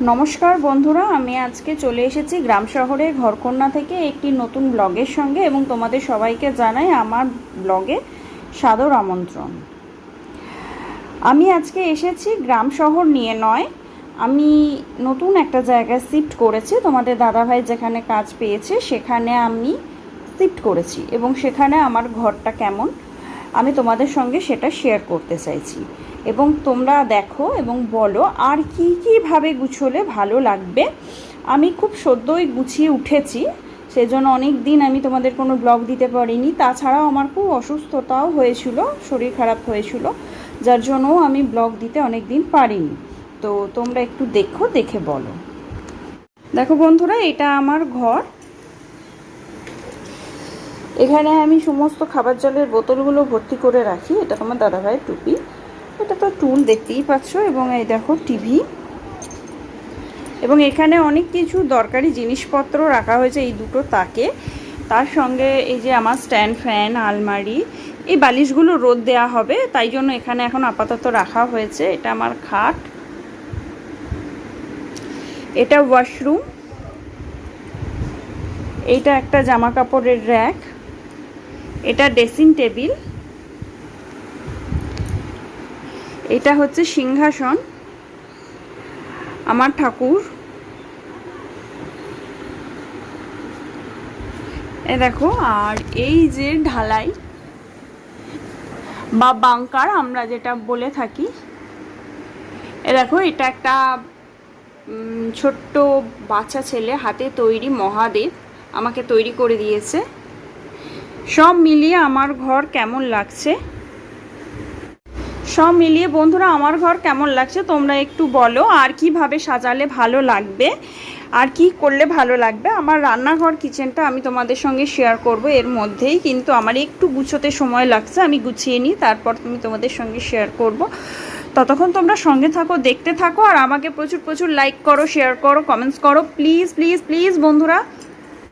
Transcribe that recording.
নমস্কার বন্ধুরা, আমি আজকে চলে এসেছি গ্রাম শহরের ঘরকন্যা থেকে একটি নতুন ব্লগের সঙ্গে এবং তোমাদের সবাইকে জানাই আমার ব্লগে সাদর আমন্ত্রণ। আমি আজকে এসেছি গ্রাম শহর নিয়ে নয়, আমি নতুন একটা জায়গায় শিফট করেছি। তোমাদের দাদাভাই যেখানে কাজ পেয়েছে, সেখানে আমি শিফট করেছি এবং সেখানে আমার ঘরটা কেমন, আমি তোমাদের সঙ্গে সেটা শেয়ার করতে চাইছি। এবং তোমরা দেখো এবং বলো আর কি কীভাবে গুছোলে ভালো লাগবে। আমি খুব সদ্যই গুছিয়ে উঠেছি, সেজন্য অনেক দিন আমি তোমাদের কোনো ব্লগ দিতে পারিনি। তাছাড়াও আমার খুব অসুস্থতাও হয়েছিল, শরীর খারাপ হয়েছিল, যার জন্যও আমি ব্লগ দিতে অনেক দিন পারিনি। তো তোমরা একটু দেখো, দেখে বলো। দেখো বন্ধুরা, এটা আমার ঘর। এখানে আমি সমস্ত খাবার জলের বোতলগুলো ভর্তি করে রাখি। এটা তোমার দাদাভাইয়ের টুপি। তো টুল দেখতেই পাচ্ছ এবং এই দেখো টিভি। এবং এখানে অনেক কিছু দরকারি জিনিসপত্র রাখা হয়েছে এই দুটো তাকে। তার সঙ্গে এই যে আমার স্ট্যান্ড ফ্যান, আলমারি, এই বালিশগুলো রোদ দেওয়া হবে, তাই জন্য এখানে এখন আপাতত রাখা হয়েছে। এটা আমার খাট। এটা ওয়াশরুম। এইটা একটা জামা কাপড়ের র্যাক। এটা ড্রেসিং টেবিল। এটা হচ্ছে সিংহাসন, আমার ঠাকুর। এ দেখো, আর এই যে ঢালাই বা বাংকার আমরা যেটা বলে থাকি, এ দেখো, এটা একটা ছোট্ট বাচ্চা ছেলে হাতে তৈরি মহাদেব আমাকে তৈরি করে দিয়েছে। সব মিলিয়ে আমার ঘর কেমন লাগছে? সব মিলিয়ে বন্ধুরা, আমার ঘর কেমন লাগছে তোমরা একটু বলো। আর কীভাবে সাজালে ভালো লাগবে? আর কি করলে ভালো লাগবে? আমার রান্নাঘর, কিচেনটা আমি তোমাদের সঙ্গে শেয়ার করব। এর মধ্যেই কিন্তু আমার একটু গুছোতে সময় লাগছে, আমি গুছিয়ে নিই, তারপর তুমি তোমাদের সঙ্গে শেয়ার করব। ততক্ষণ তোমরা সঙ্গে থাকো, দেখতে থাকো, আর আমাকে প্রচুর প্রচুর লাইক করো শেয়ার করো কমেন্টস করো। প্লিজ প্লিজ প্লিজ বন্ধুরা